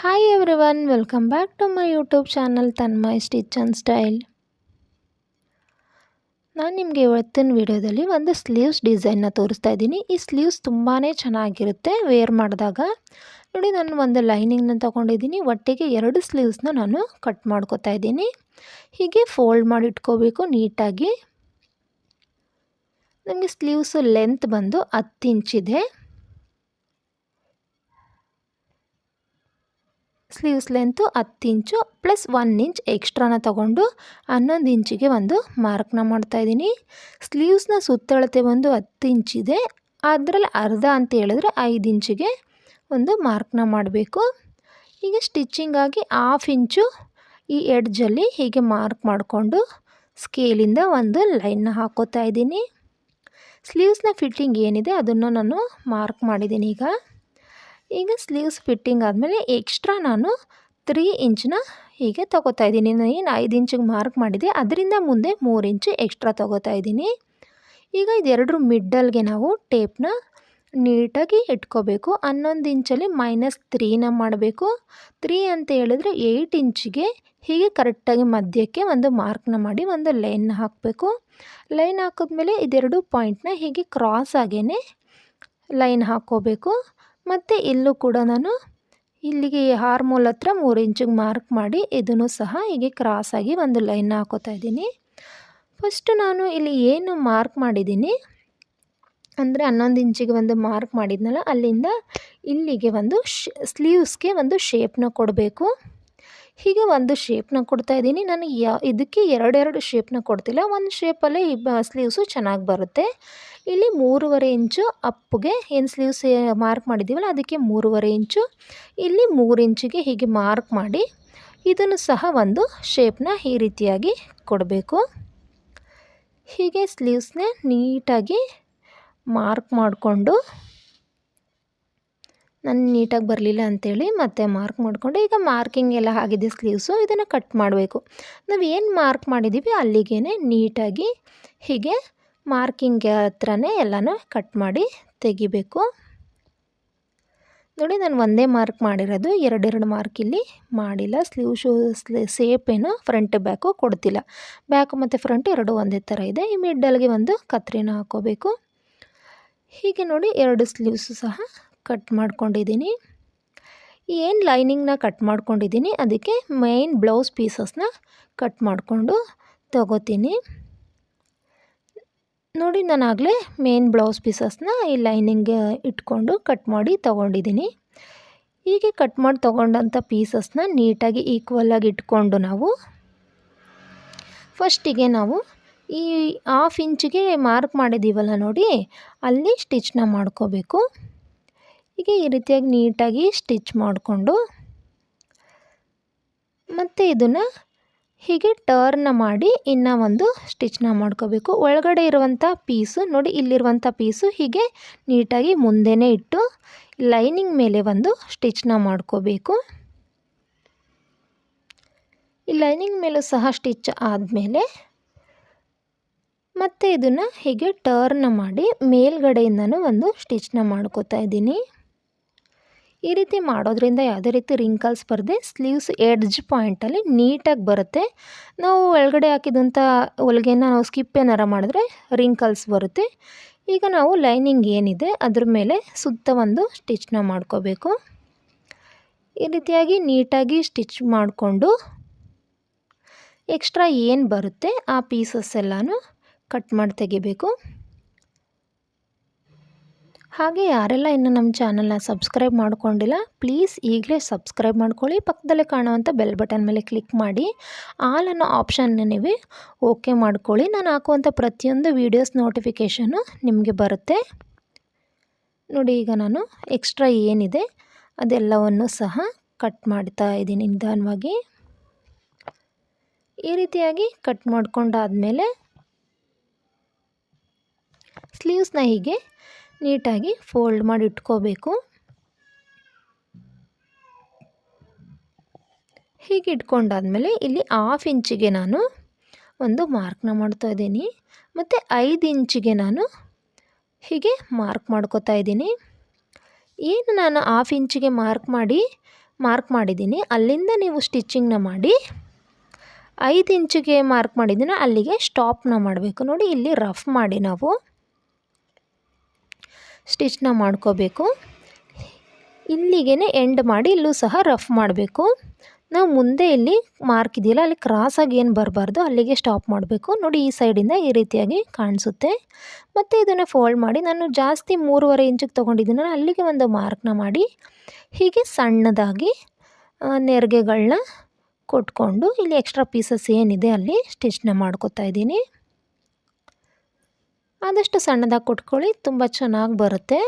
Hi everyone welcome back to my YouTube channel Tanmay stitch and style ನಾನು ನಿಮಗೆ ಇವತ್ತಿನ ವಿಡಿಯೋದಲ್ಲಿ ಒಂದು ಸ್ಲೀವ್ಸ್ ಡಿಸೈನ್ನ ತೋರಿಸ್ತಾ ಇದ್ದೀನಿ. ಈ ಸ್ಲೀವ್ಸ್ ತುಂಬಾ ಚೆನ್ನಾಗಿರುತ್ತೆ ವೇರ್ ಮಾಡಿದಾಗ. ನೋಡಿ, ನಾನು ಒಂದು ಲೈನಿಂಗ್ನ ತೊಗೊಂಡಿದ್ದೀನಿ. ಒಟ್ಟಿಗೆ ಎರಡು ಸ್ಲೀವ್ಸ್ನ ನಾನು ಕಟ್ ಮಾಡ್ಕೋತಾ ಇದ್ದೀನಿ. ಹೀಗೆ ಫೋಲ್ಡ್ ಮಾಡಿ ಇಟ್ಕೋಬೇಕು ನೀಟಾಗಿ. ನಮಗೆ ಸ್ಲೀವ್ಸು ಲೆಂತ್ ಬಂದು ಹತ್ತು ಇಂಚಿದೆ ಸ್ಲೀವ್ಸ್ ಲೆಂತು ಹತ್ತು ಇಂಚು ಪ್ಲಸ್ ಒನ್ ಇಂಚ್ ಎಕ್ಸ್ಟ್ರಾನ ತಗೊಂಡು ಹನ್ನೊಂದು ಇಂಚಿಗೆ ಒಂದು ಮಾರ್ಕ್ನ ಮಾಡ್ತಾಯಿದ್ದೀನಿ ಸ್ಲೀವ್ಸ್ನ ಸುತ್ತಳತೆ ಒಂದು ಹತ್ತು ಇಂಚಿದೆ ಅದರಲ್ಲಿ ಅರ್ಧ ಅಂತ ಹೇಳಿದ್ರೆ ಐದು ಇಂಚಿಗೆ ಒಂದು ಮಾರ್ಕ್ನ ಮಾಡಬೇಕು. ಈಗ ಸ್ಟಿಚ್ಚಿಂಗಾಗಿ ಹಾಫ್ ಇಂಚು ಈ ಎಡ್ಜಲ್ಲಿ ಹೀಗೆ ಮಾರ್ಕ್ ಮಾಡಿಕೊಂಡು ಸ್ಕೇಲಿಂದ ಒಂದು ಲೈನ್ನ ಹಾಕೋತಾ ಇದ್ದೀನಿ. ಸ್ಲೀವ್ಸ್ನ ಫಿಟ್ಟಿಂಗ್ ಏನಿದೆ ಅದನ್ನು ನಾನು ಮಾರ್ಕ್ ಮಾಡಿದ್ದೀನಿ ಈಗ. ಈಗ ಸ್ಲೀವ್ಸ್ ಫಿಟ್ಟಿಂಗ್ ಆದಮೇಲೆ ಎಕ್ಸ್ಟ್ರಾ ನಾನು ತ್ರೀ ಇಂಚನ್ನ ಹೀಗೆ ತೊಗೋತಾ ಇದ್ದೀನಿ. ಏನು ಐದು ಇಂಚಿಗೆ ಮಾರ್ಕ್ ಮಾಡಿದೆ, ಅದರಿಂದ ಮುಂದೆ ಮೂರು ಇಂಚು ಎಕ್ಸ್ಟ್ರಾ ತೊಗೋತಾ ಇದ್ದೀನಿ. ಈಗ ಇದೆರಡರ ಮಿಡ್ಡಲ್ಗೆ ನಾವು ಟೇಪ್ನ ನೀಟಾಗಿ ಇಟ್ಕೋಬೇಕು. ಹನ್ನೊಂದು ಇಂಚಲ್ಲಿ ಮೈನಸ್ ತ್ರೀನ ಮಾಡಬೇಕು. ತ್ರೀ ಅಂತ ಹೇಳಿದ್ರೆ ಏಯ್ಟ್ ಇಂಚಿಗೆ ಹೀಗೆ ಕರೆಕ್ಟಾಗಿ ಮಧ್ಯಕ್ಕೆ ಒಂದು ಮಾರ್ಕ್ನ ಮಾಡಿ ಒಂದು ಲೈನ್ನ ಹಾಕಬೇಕು. ಲೈನ್ ಹಾಕಿದ್ಮೇಲೆ ಇದೆರಡು ಪಾಯಿಂಟ್ನ ಹೀಗೆ ಕ್ರಾಸ್ ಆಗೇ ಲೈನ್ ಹಾಕ್ಕೋಬೇಕು ಮತ್ತು ಇಲ್ಲೂ ಕೂಡ ನಾನು ಇಲ್ಲಿಗೆ ಹಾರ್ಮೋಲ್ ಹತ್ರ ಮೂರು ಇಂಚಿಗೆ ಮಾರ್ಕ್ ಮಾಡಿ ಇದನ್ನು ಸಹ ಹೀಗೆ ಕ್ರಾಸಾಗಿ ಒಂದು ಲೈನ್ ಹಾಕೋತಾ ಇದ್ದೀನಿ. ಫಸ್ಟು ನಾನು ಇಲ್ಲಿ ಏನು ಮಾರ್ಕ್ ಮಾಡಿದ್ದೀನಿ? ಅಂದರೆ ಹನ್ನೊಂದು ಇಂಚಿಗೆ ಒಂದು ಮಾರ್ಕ್ ಮಾಡಿದ್ನಲ್ಲ, ಅಲ್ಲಿಂದ ಇಲ್ಲಿಗೆ ಒಂದು ಸ್ಲೀವ್ಸ್ಗೆ ಒಂದು ಶೇಪ್ನ ಕೊಡಬೇಕು. ಹೀಗೆ ಒಂದು ಶೇಪ್ನ ಕೊಡ್ತಾ ಇದ್ದೀನಿ. ನಾನು ಯಾ, ಇದಕ್ಕೆ ಎರಡೆರಡು ಶೇಪ್ನ ಕೊಡ್ತಿಲ್ಲ. ಒಂದು ಶೇಪಲ್ಲೇ ಈ ಸ್ಲೀವ್ಸು ಚೆನ್ನಾಗಿ ಬರುತ್ತೆ. ಇಲ್ಲಿ ಮೂರುವರೆ ಇಂಚು ಅಪ್ಪಗೆ ಏನು ಸ್ಲೀವ್ಸ್ ಮಾರ್ಕ್ ಮಾಡಿದ್ದೀವಲ್ಲ, ಅದಕ್ಕೆ ಮೂರುವರೆ ಇಂಚು. ಇಲ್ಲಿ ಮೂರು ಇಂಚಿಗೆ ಹೀಗೆ ಮಾರ್ಕ್ ಮಾಡಿ, ಇದನ್ನು ಸಹ ಒಂದು ಶೇಪ್ನ ಈ ರೀತಿಯಾಗಿ ಕೊಡಬೇಕು. ಹೀಗೆ ಸ್ಲೀವ್ಸ್ನೇ ನೀಟಾಗಿ ಮಾರ್ಕ್ ಮಾಡಿಕೊಂಡು ನಾನು ನೀಟಾಗಿ ಬರಲಿಲ್ಲ ಅಂಥೇಳಿ ಮತ್ತೆ ಮಾರ್ಕ್ ಮಾಡಿಕೊಂಡು. ಈಗ ಮಾರ್ಕಿಂಗ್ ಎಲ್ಲ ಆಗಿದೆ ಸ್ಲೀವ್ಸು ಇದನ್ನು ಕಟ್ ಮಾಡಬೇಕು. ನಾವು ಏನು ಮಾರ್ಕ್ ಮಾಡಿದ್ದೀವಿ ಅಲ್ಲಿಗೆ ನೀಟಾಗಿ ಹೀಗೆ ಮಾರ್ಕಿಂಗ್ ಹತ್ರನೇ ಎಲ್ಲನೂ ಕಟ್ ಮಾಡಿ ತೆಗಿಬೇಕು. ನೋಡಿ ನಾನು ಒಂದೇ ಮಾರ್ಕ್ ಮಾಡಿರೋದು, ಎರಡೆರಡು ಮಾರ್ಕ್ ಇಲ್ಲಿ ಮಾಡಿಲ್ಲ. ಸ್ಲೀವ್ ಶೂ ಸ್ಲೀ ಏನು ಫ್ರಂಟ್ ಬ್ಯಾಕು ಕೊಡ್ತಿಲ್ಲ. ಬ್ಯಾಕು ಮತ್ತು ಫ್ರಂಟ್ ಎರಡು ಒಂದೇ ಥರ ಇದೆ. ಈ ಮಿಡ್ಡಲ್ಗೆ ಒಂದು ಕತ್ರಿನ ಹಾಕೋಬೇಕು. ಹೀಗೆ ನೋಡಿ ಎರಡು ಸ್ಲೀವ್ಸು ಸಹ ಕಟ್ ಮಾಡ್ಕೊಂಡಿದ್ದೀನಿ. ಏನು ಲೈನಿಂಗ್ನ ಕಟ್ ಮಾಡ್ಕೊಂಡಿದ್ದೀನಿ, ಅದಕ್ಕೆ ಮೈನ್ ಬ್ಲೌಸ್ ಪೀಸಸ್ನ ಕಟ್ ಮಾಡಿಕೊಂಡು ತಗೋತೀನಿ. ನೋಡಿ ನಾನು ಆಗಲೇ ಮೇನ್ ಬ್ಲೌಸ್ ಪೀಸಸ್ನ ಈ ಲೈನಿಂಗ್ ಇಟ್ಕೊಂಡು ಕಟ್ ಮಾಡಿ ತೊಗೊಂಡಿದ್ದೀನಿ. ಹೀಗೆ ಕಟ್ ಮಾಡಿ ತೊಗೊಂಡಂಥ ಪೀಸಸ್ನ ನೀಟಾಗಿ ಈಕ್ವಲಾಗಿ ಇಟ್ಕೊಂಡು ನಾವು ಫಸ್ಟಿಗೆ ನಾವು ಈ ಹಾಫ್ ಇಂಚಿಗೆ ಮಾರ್ಕ್ ಮಾಡಿದ್ದೀವಲ್ಲ ನೋಡಿ, ಅಲ್ಲಿ ಸ್ಟಿಚ್ನ ಮಾಡ್ಕೋಬೇಕು. ಹೀಗೆ ಈ ರೀತಿಯಾಗಿ ನೀಟಾಗಿ ಸ್ಟಿಚ್ ಮಾಡಿಕೊಂಡು ಮತ್ತು ಇದನ್ನು ಹೀಗೆ ಟರ್ನ್ ಮಾಡಿ ಇನ್ನು ಒಂದು ಸ್ಟಿಚ್ನ ಮಾಡ್ಕೋಬೇಕು. ಒಳಗಡೆ ಇರುವಂಥ ಪೀಸು ನೋಡಿ ಇಲ್ಲಿರುವಂಥ ಪೀಸು ಹೀಗೆ ನೀಟಾಗಿ ಮುಂದೆನೇ ಇಟ್ಟು ಲೈನಿಂಗ್ ಮೇಲೆ ಒಂದು ಸ್ಟಿಚ್ನ ಮಾಡ್ಕೋಬೇಕು. ಈ ಲೈನಿಂಗ್ ಮೇಲೂ ಸಹ ಸ್ಟಿಚ್ ಆದಮೇಲೆ ಮತ್ತು ಇದನ್ನು ಹೀಗೆ ಟರ್ನ್ ಮಾಡಿ ಮೇಲ್ಗಡೆಯಿಂದನೂ ಒಂದು ಸ್ಟಿಚ್ನ ಮಾಡ್ಕೋತಾ ಇದ್ದೀನಿ. ಈ ರೀತಿ ಮಾಡೋದ್ರಿಂದ ಯಾವುದೇ ರೀತಿ ರಿಂಕಲ್ಸ್ ಬರದೆ ಸ್ಲೀವ್ಸ್ ಎಡ್ಜ್ ಪಾಯಿಂಟಲ್ಲಿ ನೀಟಾಗಿ ಬರುತ್ತೆ. ನಾವು ಒಳಗಡೆ ಹಾಕಿದಂಥ ಹೊಲಿಗೆನ ನಾವು ಸ್ಕಿಪ್ ಏನಾರ ಮಾಡಿದ್ರೆ ರಿಂಕಲ್ಸ್ ಬರುತ್ತೆ. ಈಗ ನಾವು ಲೈನಿಂಗ್ ಏನಿದೆ ಅದ್ರ ಮೇಲೆ ಸುತ್ತ ಒಂದು ಸ್ಟಿಚ್ನ ಮಾಡ್ಕೋಬೇಕು. ಈ ರೀತಿಯಾಗಿ ನೀಟಾಗಿ ಸ್ಟಿಚ್ ಮಾಡಿಕೊಂಡು ಎಕ್ಸ್ಟ್ರಾ ಏನು ಬರುತ್ತೆ ಆ ಪೀಸಸ್ ಎಲ್ಲನೂ ಕಟ್ ಮಾಡಿ ತೆಗಿಬೇಕು. ಹಾಗೆ ಯಾರೆಲ್ಲ ಇನ್ನು ನಮ್ಮ ಚಾನಲ್ನ ಸಬ್ಸ್ಕ್ರೈಬ್ ಮಾಡ್ಕೊಂಡಿಲ್ಲ, ಪ್ಲೀಸ್ ಈಗಲೇ ಸಬ್ಸ್ಕ್ರೈಬ್ ಮಾಡ್ಕೊಳ್ಳಿ. ಪಕ್ಕದಲ್ಲೇ ಕಾಣುವಂಥ ಬೆಲ್ ಬಟನ್ ಮೇಲೆ ಕ್ಲಿಕ್ ಮಾಡಿ. ಆಲ್ ಅನ್ನೋ ಆಪ್ಷನ್ನ ನೀವು ಓಕೆ ಮಾಡ್ಕೊಳ್ಳಿ. ನಾನು ಹಾಕುವಂಥ ಪ್ರತಿಯೊಂದು ವೀಡಿಯೋಸ್ ನೋಟಿಫಿಕೇಷನು ನಿಮಗೆ ಬರುತ್ತೆ. ನೋಡಿ, ಈಗ ನಾನು ಎಕ್ಸ್ಟ್ರಾ ಏನಿದೆ ಅದೆಲ್ಲವನ್ನು ಸಹ ಕಟ್ ಮಾಡ್ತಾ ಇದ್ದೀನಿ ನಿಧಾನವಾಗಿ. ಈ ರೀತಿಯಾಗಿ ಕಟ್ ಮಾಡ್ಕೊಂಡಾದಮೇಲೆ ಸ್ಲೀವ್ಸ್ನ ಹೀಗೆ ನೀಟಾಗಿ ಫೋಲ್ಡ್ ಮಾಡಿ ಇಟ್ಕೋಬೇಕು. ಹೀಗೆ ಇಟ್ಕೊಂಡಾದಮೇಲೆ ಇಲ್ಲಿ ಹಾಫ್ ಇಂಚಿಗೆ ನಾನು ಒಂದು ಮಾರ್ಕ್ನ ಮಾಡ್ತಾ ಇದ್ದೀನಿ. ಮತ್ತು ಐದು ಇಂಚಿಗೆ ನಾನು ಹೀಗೆ ಮಾರ್ಕ್ ಮಾಡ್ಕೋತಾ ಇದ್ದೀನಿ. ಏನು ನಾನು ಹಾಫ್ ಇಂಚಿಗೆ ಮಾರ್ಕ್ ಮಾಡಿ ಮಾರ್ಕ್ ಮಾಡಿದ್ದೀನಿ, ಅಲ್ಲಿಂದ ನೀವು ಸ್ಟಿಚ್ಚಿಂಗ್ನ ಮಾಡಿ, ಐದು ಇಂಚಿಗೆ ಮಾರ್ಕ್ ಮಾಡಿದ್ದೀನಿ, ಅಲ್ಲಿಗೆ ಸ್ಟಾಪ್ನ ಮಾಡಬೇಕು. ನೋಡಿ, ಇಲ್ಲಿ ರಫ್ ಮಾಡಿ ನಾವು ಸ್ಟಿಚ್ನ ಮಾಡ್ಕೋಬೇಕು. ಇಲ್ಲಿಗೆ ಎಂಡ್ ಮಾಡಿ ಇಲ್ಲೂ ಸಹ ರಫ್ ಮಾಡಬೇಕು. ನಾವು ಮುಂದೆ ಇಲ್ಲಿ ಮಾರ್ಕ್ ಇದೆಯಲ್ಲ, ಅಲ್ಲಿ ಕ್ರಾಸಾಗಿ ಏನು ಬರಬಾರ್ದು, ಅಲ್ಲಿಗೆ ಸ್ಟಾಪ್ ಮಾಡಬೇಕು. ನೋಡಿ ಈ ಸೈಡಿಂದ ಈ ರೀತಿಯಾಗಿ ಕಾಣಿಸುತ್ತೆ. ಮತ್ತು ಇದನ್ನು ಫೋಲ್ಡ್ ಮಾಡಿ ನಾನು ಜಾಸ್ತಿ ಮೂರುವರೆ ಇಂಚಿಗೆ ತೊಗೊಂಡಿದ್ದೀನಲ್ಲ ಅಲ್ಲಿಗೆ ಒಂದು ಮಾರ್ಕ್ನ ಮಾಡಿ, ಹೀಗೆ ಸಣ್ಣದಾಗಿ ನೆರಿಗೆಗಳನ್ನ ಕೊಟ್ಕೊಂಡು ಇಲ್ಲಿ ಎಕ್ಸ್ಟ್ರಾ ಪೀಸಸ್ ಏನಿದೆ ಅಲ್ಲಿ ಸ್ಟಿಚ್ನ ಮಾಡ್ಕೊತಾ ಇದ್ದೀನಿ. ಆದಷ್ಟು ಸಣ್ಣದಾಗಿ ಕೊಟ್ಕೊಳ್ಳಿ, ತುಂಬ ಚೆನ್ನಾಗಿ ಬರುತ್ತೆ.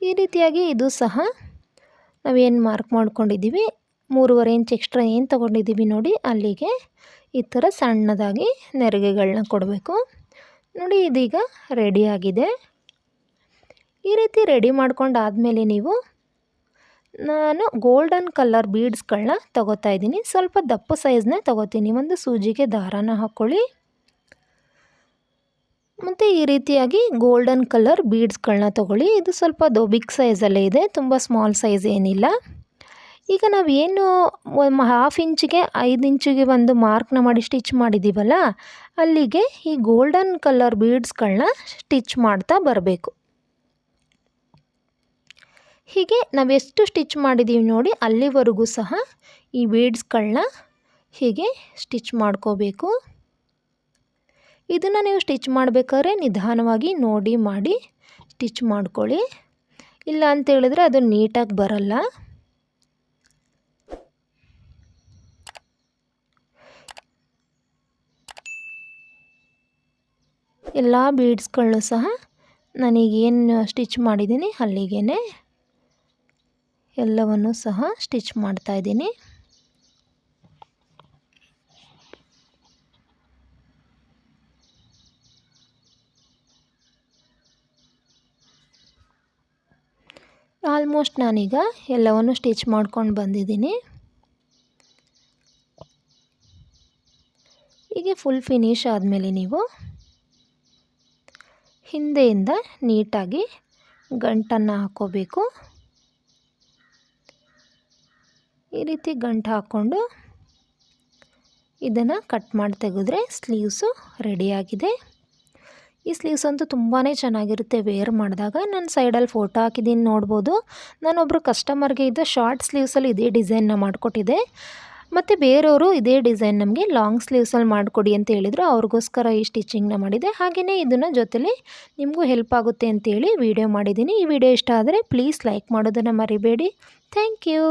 ಈ ರೀತಿಯಾಗಿ ಇದು ಸಹ ನಾವೇನು ಮಾರ್ಕ್ ಮಾಡ್ಕೊಂಡಿದ್ದೀವಿ, ಮೂರುವರೆ ಇಂಚ್ ಎಕ್ಸ್ಟ್ರಾ ಏನು ತೊಗೊಂಡಿದ್ದೀವಿ ನೋಡಿ, ಅಲ್ಲಿಗೆ ಈ ಥರ ಸಣ್ಣದಾಗಿ ನೆರಿಗೆಗಳನ್ನ ಕೊಡಬೇಕು. ನೋಡಿ, ಇದೀಗ ರೆಡಿಯಾಗಿದೆ ಈ ರೀತಿ ರೆಡಿ ಮಾಡ್ಕೊಂಡಾದಮೇಲೆ ನೀವು ನಾನು ಗೋಲ್ಡನ್ ಕಲರ್ ಬೀಡ್ಸ್ಗಳನ್ನ ತಗೋತಾ ಇದ್ದೀನಿ. ಸ್ವಲ್ಪ ದಪ್ಪ ಸೈಜ್ನ ತಗೋತೀನಿ. ಒಂದು ಸೂಜಿಗೆ ದಾರಾನ ಹಾಕ್ಕೊಳ್ಳಿ ಮತ್ತು ಈ ರೀತಿಯಾಗಿ ಗೋಲ್ಡನ್ ಕಲರ್ ಬೀಡ್ಸ್ಗಳನ್ನ ತೊಗೊಳ್ಳಿ. ಇದು ಸ್ವಲ್ಪ ದೊ ಬಿಗ್ ಸೈಜಲ್ಲೇ ಇದೆ. ತುಂಬ ಸ್ಮಾಲ್ ಸೈಜ್ ಏನಿಲ್ಲ. ಈಗ ನಾವು ಏನು ಹಾಫ್ ಇಂಚಿಗೆ ಐದು ಇಂಚಿಗೆ ಒಂದು ಮಾರ್ಕ್ನ ಮಾಡಿ ಸ್ಟಿಚ್ ಮಾಡಿದ್ದೀವಲ್ಲ ಅಲ್ಲಿಗೆ ಈ ಗೋಲ್ಡನ್ ಕಲರ್ ಬೀಡ್ಸ್ಗಳನ್ನ ಸ್ಟಿಚ್ ಮಾಡ್ತಾ ಬರಬೇಕು. ಹೀಗೆ ನಾವು ಎಷ್ಟು ಸ್ಟಿಚ್ ಮಾಡಿದ್ದೀವಿ ನೋಡಿ ಅಲ್ಲಿವರೆಗೂ ಸಹ ಈ ಬೀಡ್ಸ್ಗಳನ್ನ ಹೀಗೆ ಸ್ಟಿಚ್ ಮಾಡ್ಕೋಬೇಕು. ಇದನ್ನು ನೀವು ಸ್ಟಿಚ್ ಮಾಡಬೇಕಾದ್ರೆ ನಿಧಾನವಾಗಿ ನೋಡಿ ಮಾಡಿ ಸ್ಟಿಚ್ ಮಾಡ್ಕೊಳ್ಳಿ. ಇಲ್ಲ ಅಂತೇಳಿದ್ರೆ ಅದು ನೀಟಾಗಿ ಬರಲ್ಲ. ಎಲ್ಲ ಬೀಡ್ಸ್ಗಳನ್ನೂ ಸಹ ನನಗೇನು ಸ್ಟಿಚ್ ಮಾಡಿದ್ದೀನಿ ಅಲ್ಲಿಗೆ ಎಲ್ಲವನ್ನು ಸಹ ಸ್ಟಿಚ್ ಮಾಡ್ತಾ ಇದ್ದೀನಿ. ಆಲ್ಮೋಸ್ಟ್ ನಾನೀಗ ಎಲ್ಲವನ್ನು ಸ್ಟಿಚ್ ಮಾಡ್ಕೊಂಡು ಬಂದಿದ್ದೀನಿ. ಹೀಗೆ ಫುಲ್ ಫಿನಿಶ್ ಆದಮೇಲೆ ನೀವು ಹಿಂದೆಯಿಂದ ನೀಟಾಗಿ ಗಂಟನ್ನು ಹಾಕ್ಕೋಬೇಕು ಈ ರೀತಿ ಗಂಟು ಹಾಕ್ಕೊಂಡು ಇದನ್ನು ಕಟ್ ಮಾಡಿ ತೆಗೆದ್ರೆ ಸ್ಲೀವ್ಸು ರೆಡಿಯಾಗಿದೆ. ಈ ಸ್ಲೀವ್ಸ್ ಅಂತೂ ತುಂಬಾ ಚೆನ್ನಾಗಿರುತ್ತೆ. ವೇರ್ ಮಾಡಿದಾಗ ನಾನು ಸೈಡಲ್ಲಿ ಫೋಟೋ ಹಾಕಿದ್ದೀನಿ, ನೋಡ್ಬೋದು. ನಾನೊಬ್ಬರು ಕಸ್ಟಮರ್ಗೆ ಇದ್ದ ಶಾರ್ಟ್ ಸ್ಲೀವ್ಸಲ್ಲಿ ಇದೇ ಡಿಸೈನ್ನ ಮಾಡಿಕೊಟ್ಟಿದ್ದೆ. ಮತ್ತು ಬೇರೆಯವರು ಇದೇ ಡಿಸೈನ್ ನಮಗೆ ಲಾಂಗ್ ಸ್ಲೀವ್ಸಲ್ಲಿ ಮಾಡಿಕೊಡಿ ಅಂತ ಹೇಳಿದರು. ಅವ್ರಿಗೋಸ್ಕರ ಈ ಸ್ಟಿಚಿಂಗ್ನ ಮಾಡಿದೆ. ಹಾಗೆಯೇ ಇದನ್ನು ಜೊತೆಲಿ ನಿಮಗೂ ಹೆಲ್ಪ್ ಆಗುತ್ತೆ ಅಂತೇಳಿ ವಿಡಿಯೋ ಮಾಡಿದ್ದೀನಿ. ಈ ವಿಡಿಯೋ ಇಷ್ಟ ಆದರೆ ಪ್ಲೀಸ್ ಲೈಕ್ ಮಾಡೋದನ್ನು ಮರಿಬೇಡಿ. Thank you.